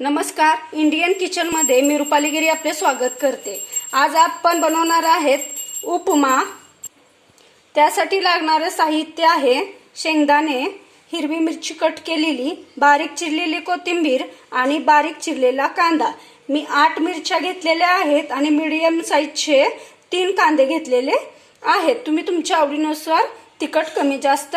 नमस्कार इंडियन किचनमध्ये मी रुपालीगिरी आपले स्वागत करते. आज आपण बनवणार आहेत उपमा. त्यासाठी लागणारं साहित्य आहे शेंगदाणे हिरवी मिरची कट केलेली बारीक चिरलेली कोथिंबीर आणि बारीक चिरलेला कांदा. मी आठ मिरच्या घेतलेल्या आहेत आणि मीडियम साईजचे तीन कांदे घेतलेले आहेत. तुम्ही तुमच्या आवडीनुसार तिखट कमी जास्त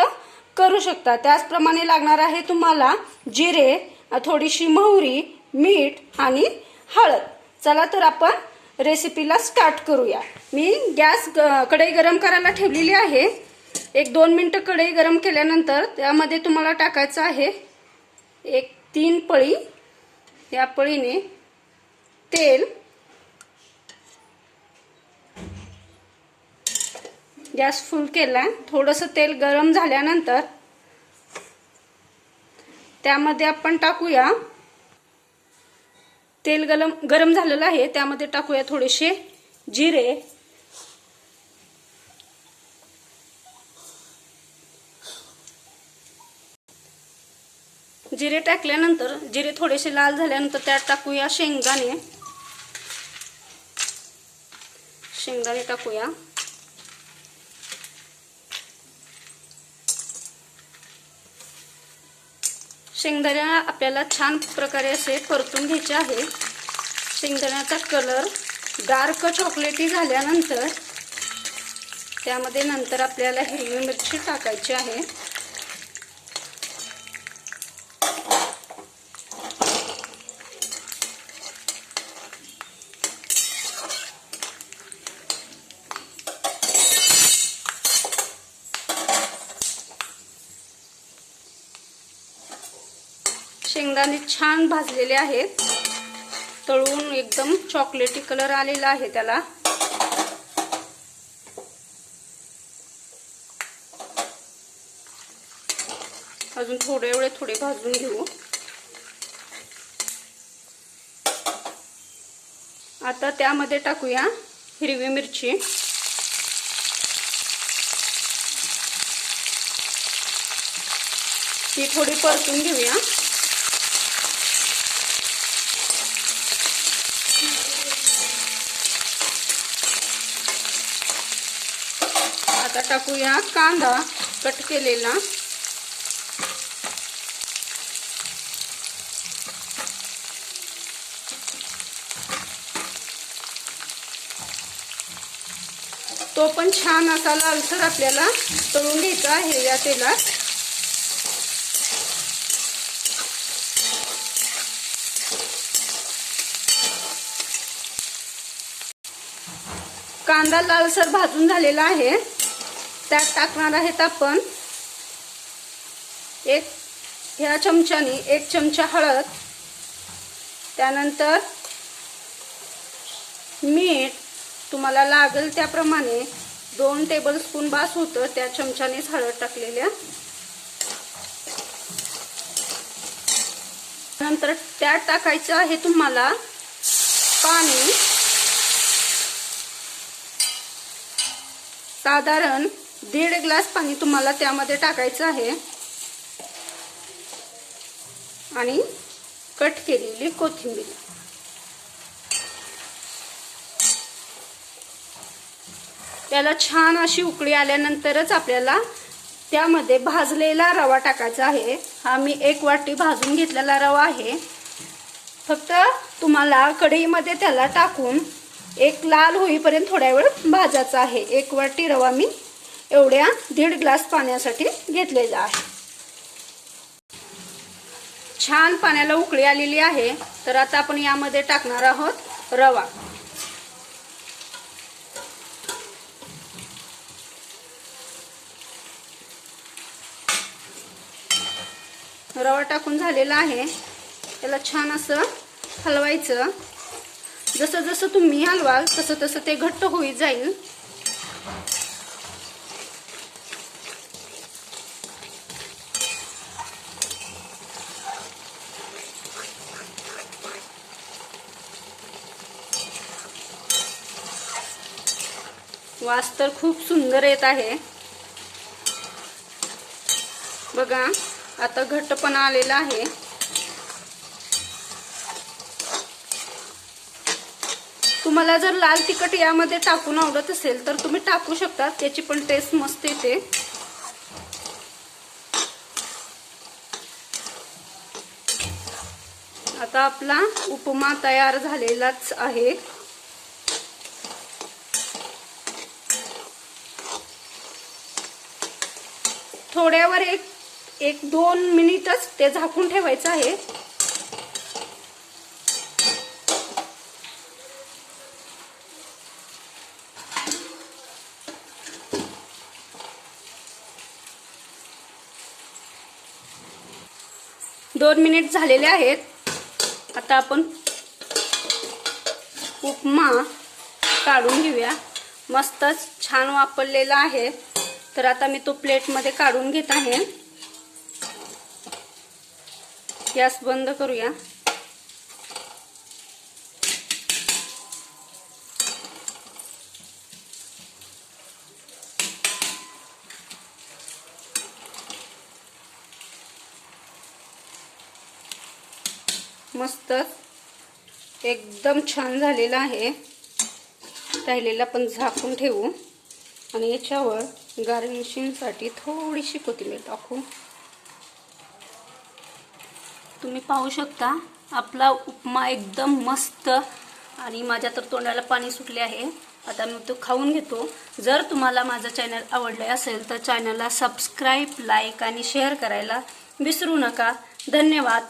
करू शकता. त्याचप्रमाणे लागणार आहे तुम्हाला जिरे थोडीशी मोहरी मीठ आणि हळद. चला तर आपण रेसिपीला स्टार्ट करूया. मी गॅस ग- कढई गरम करायला ठेवलेली आहे. एक दोन मिनटं कढई गरम केल्यानंतर त्यामध्ये तुम्हाला टाकायचं आहे एक तीन पळी. या पळीने तेल. गॅस फुल केला थोडंसं तेल गरम झाल्यानंतर त्यामध्ये आपण टाकूया. तेल गरम गरम झालेलं आहे त्यामध्ये टाकूया थोडेसे जिरे. जिरे टाकल्यानंतर जिरे थोडेसे लाल झाल्यानंतर त्यात टाकूया शेंगदाणे. शेंगदाणे टाकूया. शेंगदाण्या आपल्याला छान प्रकारे असे परतून घ्यायचे आहे. शेंगदाण्याचा कलर डार्क चॉकलेटी झाल्यानंतर त्यामध्ये नंतर आपल्याला हिरवी मिरची टाकायची आहे. शेंगदाणे छान भाजलेले आहेत. तळून एकदम चॉकलेटी कलर आलेला आहे त्याला. अजून थोडे वेळे थोडे भाजून घेऊ. आता त्यामध्ये टाकूया हिरवी मिरची. ती थोडी परतून घेऊया. आता टाकूया कांदा कट केलेला. तो पण छान असा लालसर आपल्याला तळून घ्यायचा आहे या तेलात. कांदा लालसर भाजून झालेला आहे. त्यात टाकणार आहेत आपण एक ह्या चमच्याने एक चमचा हळद त्यानंतर मीठ तुम्हाला लागेल त्याप्रमाणे दोन टेबल स्पून बास होतं त्या चमच्यानेच हळद टाकलेल्या. नंतर त्यात टाकायचं आहे तुम्हाला पाणी. साधारण दीड ग्लास पाणी तुम्हाला त्यामध्ये टाकायचं आहे. आणि कट केलेली कोथिंबीर. त्याला छान अशी उकळी आल्यानंतरच आपल्याला त्यामध्ये भाजलेला रवा टाकायचा आहे. हा मी एक वाटी भाजून घेतलेला रवा आहे. फक्त तुम्हाला कढईमध्ये त्याला टाकून एक लाल होईपर्यंत थोड्या वेळ भाजायचा आहे. एक वाटी रवा मी एवढ्या दीड ग्लास पाण्यासाठी घेतलेला आहे. छान पाण्याला उकळी आलेली आहे. तर आता आपण यामध्ये टाकणार आहोत रवा. रवा टाकून झालेला आहे. त्याला छान असं हलवायचं. जसं जसं तुम्ही हलवाल तसं तसं ते घट्ट होई जाईल. वास तर खूप सुंदर येत आहे. बघा आता घट्टपणा आलेला आहे. तुम्हाला जर लाल तिखट यामध्ये टाकून आवडत असेल तर तुम्ही टाकू शकता. त्याची पण टेस्ट मस्त येते. आता आपला उपमा तयार झालेलाच आहे. थोड्यावर एक एक दोन मिनिटच ते झाकून ठेवायचं आहे. दोन मिनिट झालेले आहेत. आता आपण उपमा काढून घेऊया. मस्तच छान वापरलेला आहे. तर आता मी तो प्लेटमध्ये काढून घेत आहे. गॅस बंद करूया. मस्त. एकदम छान झालेला आहे. राहिलेला पण झाकून ठेवू. आणि याच्यावर गार्निशिंगसाठी थोडीशी कोथिंबीर टाकू. तुम्ही पाहू शकता आपला उपमा एकदम मस्त आणि माझ्या तर तोंडाला पाणी सुटले आहे. आता मी तो खाऊन घेतो. जर तुम्हाला माझं चॅनल आवडले असेल तर चॅनलला सबस्क्राईब लाईक आणि शेअर करायला विसरू नका. धन्यवाद.